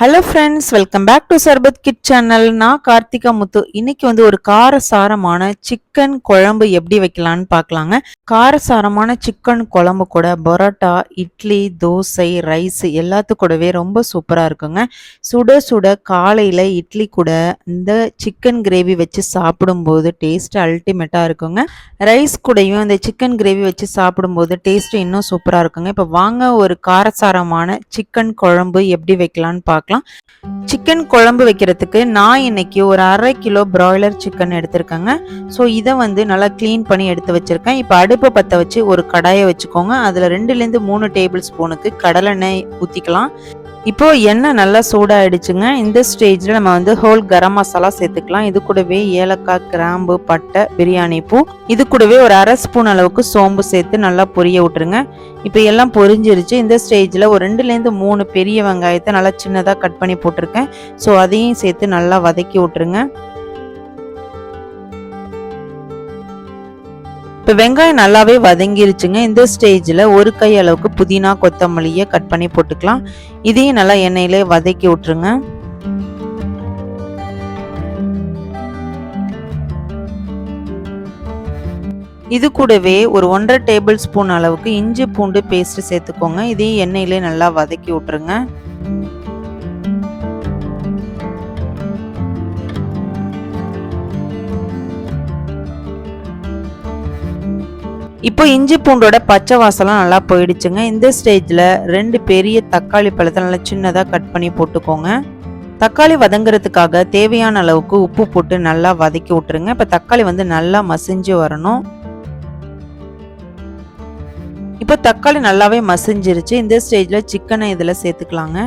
Hello friends welcome back to Sarbath kit channel நான் கார்த்திகா முத்து. இன்னைக்கு வந்து ஒரு காரசாரமான சிக்கன் குழம்பு எப்படி வைக்கலான்னு பார்க்கலாங்க. காரசாரமான சிக்கன் குழம்பு கூட பரோட்டா இட்லி தோசை ரைஸ் எல்லாத்து கூடவே ரொம்ப சூப்பராக இருக்குங்க. சுட சுட காலையில் இட்லி கூட இந்த சிக்கன் கிரேவி வச்சு சாப்பிடும்போது டேஸ்ட் அல்டிமேட்டாக இருக்குங்க. ரைஸ் கூடயும் இந்த சிக்கன் கிரேவி வச்சு சாப்பிடும்போது டேஸ்ட் இன்னும் சூப்பராக இருக்குங்க. இப்போ வாங்க ஒரு காரசாரமான சிக்கன் குழம்பு எப்படி வைக்கலான்னு பார்க்கலாம். சிக்கன் குழம்பு வைக்கிறதுக்கு நான் இன்னைக்கு ஒரு அரை கிலோ பிராய்லர் சிக்கன் எடுத்திருக்கேங்க. ஸோ இதை வந்து நல்லா க்ளீன் பண்ணி எடுத்து வச்சிருக்கேன். இப்போ அடுப்பை பற்ற வச்சு ஒரு கடாயை வச்சுக்கோங்க. அதில் ரெண்டுலேருந்து மூணு டேபிள் ஸ்பூனுக்கு கடலெண்ணெய் ஊற்றிக்கலாம் இப்போ எண்ணெய் நல்லா சூடாயிடுச்சுங்க. இந்த ஸ்டேஜில் நம்ம வந்து ஹோல் கரம் மசாலா சேர்த்துக்கலாம். இது கூடவே ஏலக்காய் கிராம்பு பட்டை பிரியாணி பூ. இது கூடவே ஒரு அரை ஸ்பூன் அளவுக்கு சோம்பு சேர்த்து நல்லா பொரிய விட்டுருங்க. இப்போ எல்லாம் பொரிஞ்சிருச்சு. இந்த ஸ்டேஜில் ஒரு ரெண்டுலேருந்து மூணு பெரிய வெங்காயத்தை நல்லா சின்னதாக கட் பண்ணி போட்டிருக்கேன். ஸோ அதையும் சேர்த்து நல்லா வதக்கி விட்டுருங்க. இப்போ வெங்காயம் நல்லாவே வதங்கிருச்சுங்க. இந்த ஸ்டேஜில் ஒரு கை அளவுக்கு புதினா கொத்தமல்லியை கட் பண்ணி போட்டுக்கலாம். இதையும் நல்லா எண்ணெயிலே வதக்கி விட்டுருங்க. இது கூடவே ஒரு ஒன்றரை டேபிள் ஸ்பூன் அளவுக்கு இஞ்சி பூண்டு பேஸ்ட் சேர்த்துக்கோங்க. இதையும் எண்ணெயிலே நல்லா வதக்கி விட்டுருங்க. இப்போ இஞ்சி பூண்டோட பச்சை வாசலாம் நல்லா போயிடுச்சுங்க. இந்த ஸ்டேஜில் ரெண்டு பெரிய தக்காளி பழத்தை நல்லா சின்னதாக கட் பண்ணி போட்டுக்கோங்க. தக்காளி வதங்குறதுக்காக தேவையான அளவுக்கு உப்பு போட்டு நல்லா வதக்கி விட்டுருங்க. இப்போ தக்காளி வந்து நல்லா மசிஞ்சு வரணும். இப்போ தக்காளி நல்லாவே மசிஞ்சிருச்சு. இந்த ஸ்டேஜில் சிக்கனை இதில் சேர்த்துக்கலாங்க.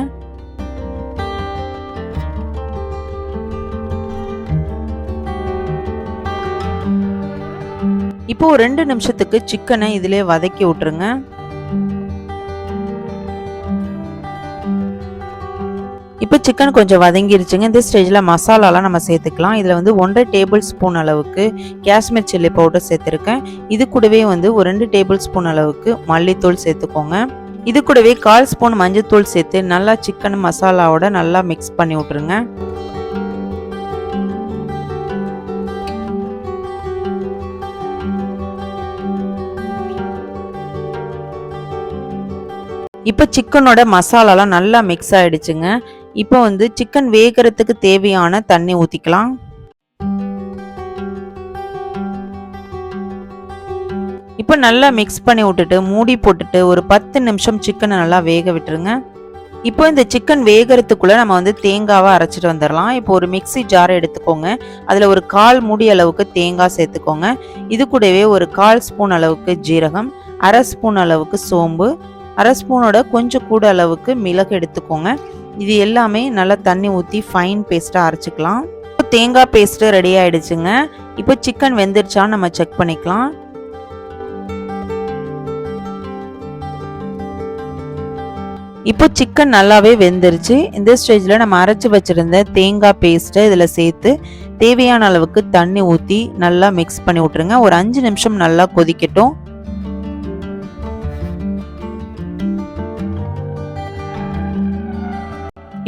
இப்போ ஒரு ரெண்டு நிமிஷத்துக்கு சிக்கனை இதிலே வதக்கி விட்டுருங்க. இப்போ சிக்கன் கொஞ்சம் வதங்கிருச்சுங்க. இந்த ஸ்டேஜில் மசாலாலாம் நம்ம சேர்த்துக்கலாம். இதில் வந்து ஒன்றரை டேபிள் ஸ்பூன் அளவுக்கு காஷ்மீர் சில்லி பவுடர் சேர்த்துருக்கேன். இது கூடவே வந்து ஒரு ரெண்டு டேபிள் ஸ்பூன் அளவுக்கு மல்லித்தூள் சேர்த்துக்கோங்க. இது கூடவே கால் ஸ்பூன் மஞ்சத்தூள் சேர்த்து நல்லா சிக்கன் மசாலாவோட நல்லா மிக்ஸ் பண்ணி விட்ருங்க இப்போ சிக்கனோட மசாலாலாம் நல்லா மிக்ஸ் ஆகிடுச்சுங்க இப்போ வந்து சிக்கன் வேகிறதுக்கு தேவையான தண்ணி ஊற்றிக்கலாம் இப்போ நல்லா மிக்ஸ் பண்ணி விட்டுட்டு மூடி போட்டுட்டு ஒரு பத்து நிமிஷம் சிக்கனை நல்லா வேக விட்டுருங்க. இப்போ இந்த சிக்கன் வேகிறதுக்குள்ளே நம்ம வந்து தேங்காவை அரைச்சிட்டு வந்துடலாம் இப்போ ஒரு மிக்சி ஜார் எடுத்துக்கோங்க. அதில் ஒரு கால் மூடி அளவுக்கு தேங்காய் சேர்த்துக்கோங்க. இது கூடவே ஒரு கால் ஸ்பூன் அளவுக்கு ஜீரகம் அரை ஸ்பூன் அளவுக்கு சோம்பு அரை ஸ்பூனோட கொஞ்சம் கூட அளவுக்கு மிளகு எடுத்துக்கோங்க. இது எல்லாமே நல்லா தண்ணி ஊற்றி ஃபைன் பேஸ்ட்டாக அரைச்சிக்கலாம். இப்போ தேங்காய் பேஸ்ட்டு ரெடி ஆகிடுச்சுங்க இப்போ சிக்கன் வெந்துருச்சான்னு நம்ம செக் பண்ணிக்கலாம். இப்போ சிக்கன் நல்லாவே வெந்துருச்சு. இந்த ஸ்டேஜில் நம்ம அரைச்சி வச்சுருந்த தேங்காய் பேஸ்ட்டை இதில் சேர்த்து தேவையான அளவுக்கு தண்ணி ஊற்றி நல்லா மிக்ஸ் பண்ணி விட்ருங்க ஒரு அஞ்சு நிமிஷம் நல்லா கொதிக்கட்டும்.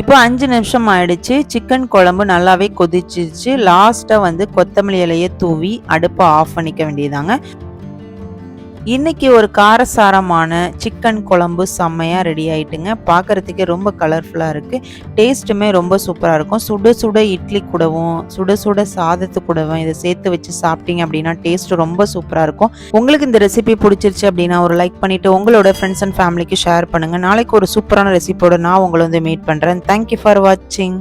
இப்போ அஞ்சு நிமிஷம் ஆயிடுச்சு. சிக்கன் குழம்பு நல்லாவே கொதிச்சிருச்சு. லாஸ்ட்டாக வந்து கொத்தமல்லி இலையை தூவி அடுப்பை ஆஃப் பண்ணிக்க வேண்டியதாங்க இன்னைக்கு ஒரு காரசாரமான சிக்கன் குழம்பு செம்மையாக ரெடி ஆயிட்டுங்க. பார்க்குறதுக்கே ரொம்ப கலர்ஃபுல்லாக இருக்குது டேஸ்ட்டுமே ரொம்ப சூப்பராக இருக்கும். சுட சுட இட்லி கூடவும் சுட சுட சாதத்து கூடவும் இதை சேர்த்து வச்சு சாப்பிட்டீங்க அப்படின்னா டேஸ்ட் ரொம்ப சூப்பராக இருக்கும். உங்களுக்கு இந்த ரெசிபி பிடிச்சிருச்சு அப்படின்னா ஒரு லைக் பண்ணிவிட்டு உங்களோட ஃப்ரெண்ட்ஸ் அண்ட் ஃபேமிலிக்கு ஷேர் பண்ணுங்கள் நாளைக்கு ஒரு சூப்பரான ரெசிபியோட நான் உங்களை வந்து மீட் பண்ணுறேன் தேங்க்யூ ஃபார் வாட்சிங்